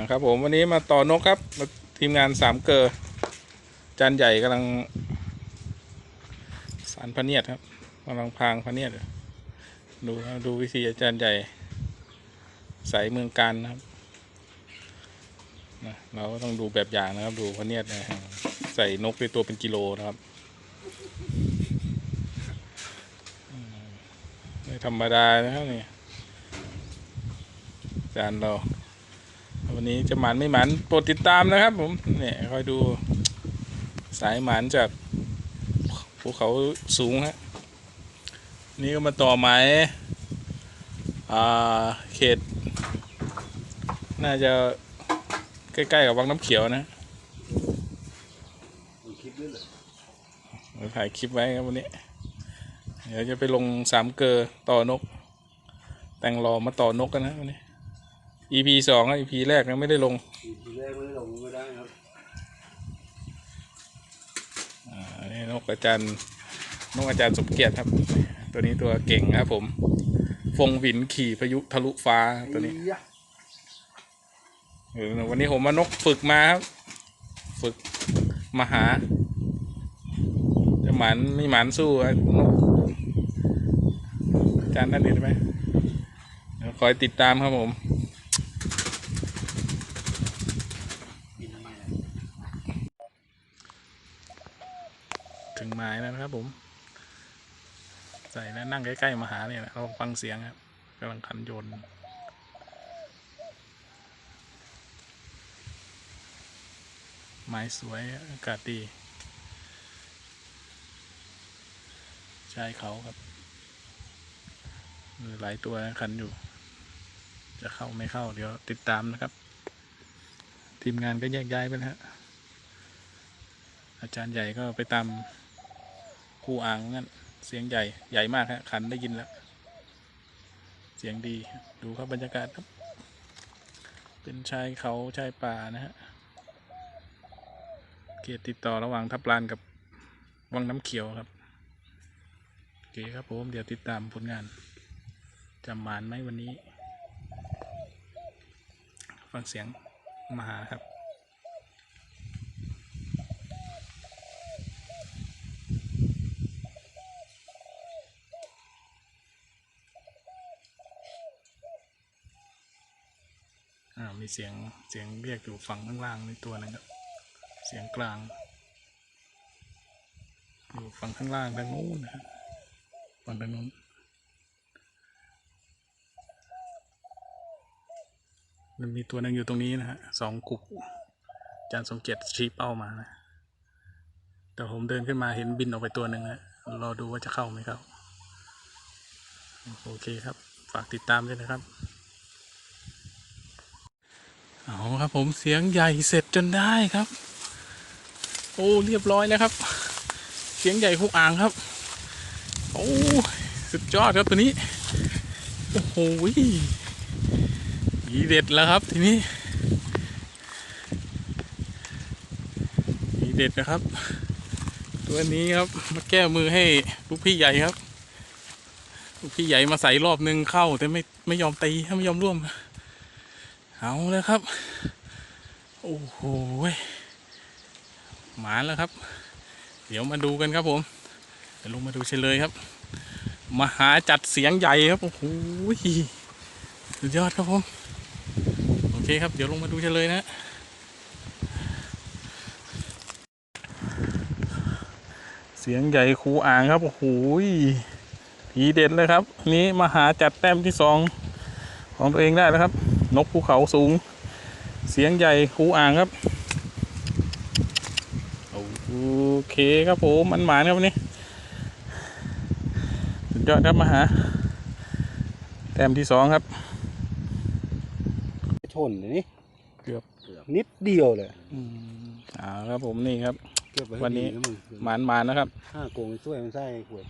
นะครับผมวันนี้มาต่อนกครับมาทีมงานสามเกอจานใหญ่กำลัง สารพะเนียดครับกำลังพรางพะเนียดอยู่ดูดูวิธีอาจารย์ใหญ่ใสเมืองการนะครับนะเราก็ต้องดูแบบอย่างนะครับ ดูพะเนียดนะใส่นกเป็นตัวเป็นกิโลนะครับไม่ธรรมดานะครับนี่อาจารย์เรา วันนี้จะหมันไม่หมันโปรดติดตามนะครับ ผมเนี่ยคอยดูสายหมันจากภูเขาสูงฮะนี่ก็มาต่อไม้อ่าเขต น่าจะใกล้ๆกับวังน้ำเขียวนะมีคลิปด้วยเหรอเดี๋ยวถ่ายคลิปไว้ครับวันนี้ เดี๋ยวจะไปลงสามเกอต่อนก แต่งรอมาต่อนกกันนะวันนี้ EP สองอะ EP แรกยังไม่ได้ลงมีทีแรกไม่ได้ลงไม่ได้ครับอันนี้นกอาจารย์นกอาจารย์สมเกียรติครับ ตัวนี้ตัวเก่งนะครับผม ฟงหวินขี่พายุทะลุฟ้าตัวนี้ไอ้ยะเออวันนี้ผมมานกฝึกมาครับ ฝึกมาหาจะหมันไม่หมันสู้อะนกอาจารย์นั่นเห็นไหมเดี๋ยวคอยติดตามครับผม บินทำไมล่ะ ถึงไม้แล้วนะครับผม ใส่แล้วนั่งใกล้ๆมาหาเนี่ยเราฟังเสียงครับกำลังขันโยนไม้สวยอากาศดีชายเขาครับมีหลายตัวขันอยู่ จะเข้าไม่เข้า เดี๋ยวติดตามนะครับ ทีมงานก็แยกย้ายไปแล้วฮะอาจารย์ใหญ่ก็ไปตาม คูอ่างนั่นเสียงใหญ่ใหญ่มากฮะขันได้ยินแล้ว เสียงดีดูครับบรรยากาศครับ เป็นชายเขาชายป่านะฮะเขตติดต่อระหว่างทับลานกับวังน้ำเขียวครับโอเคครับผมเดี๋ยวติดตามผลงานจำหมานไหมวันนี้ ฟังเสียงมาหาครับ มีเสียงเสียงเรียกอยู่ฝั่งข้างล่างในตัวนะครับ เสียงกลาง อยู่ฝั่งข้างล่างทางนู้นนะฝั่งทางนู้นมันมีตัวหนึงอยู่ตรงนี้นะฮะสองกุกจารย์สมเกียรติชี้เป้ามานะแต่ผมเดินขึ้นมาเห็นบินออกไปตัวหนึ่งนะรอดูว่าจะเข้าไหมครับ โอเคครับ ฝากติดตามด้วยนะครับ เอาครับผมเสียงใหญ่เสร็จจนได้ครับ โอ้เรียบร้อยแล้วครับ เสียงใหญ่คุกอ่างครับ โอ้สุดยอดครับตัวนี้ โอ้โหดีเด็ดแล้วครับทีนี้ดีเด็ดนะครับ ตัวนี้ครับมาแก้มือให้ลูกพี่ใหญ่ครับ ลูกพี่ใหญ่มาใส่รอบนึงเข้าแต่ไม่ไม่ยอมตีไม่ยอมร่วม เอาเลยครับ โอ้โหหมาแล้วครับ เดี๋ยวมาดูกันครับผมเดี๋ยวลงมาดูเฉลยครับ มหาจัดเสียงใหญ่ครับโอ้โหสุดยอดครับผมโอเคครับ เดี๋ยวลงมาดูเฉลยนะเสียงใหญ่คูอ่างครับ โอ้โหทีเด็ดเลยครับ นี้มหาจัดแต้มที่สองของตัวเองได้แล้วครับ นกภูเขาสูง เสียงใหญ่คูอ่างครับ โอเคครับผมมันหมานครับวันนี้สุดยอดครับมาหา แต้มที่สองครับ ชนเลยนี่ เกือบนิดเดียวเลยอืมเอ่าครับผมนี่ครับเก็บไว้ให้วันนี้ดีะมึงหมานหมานนะครับห้าโกงช่วยมันไส้ขวด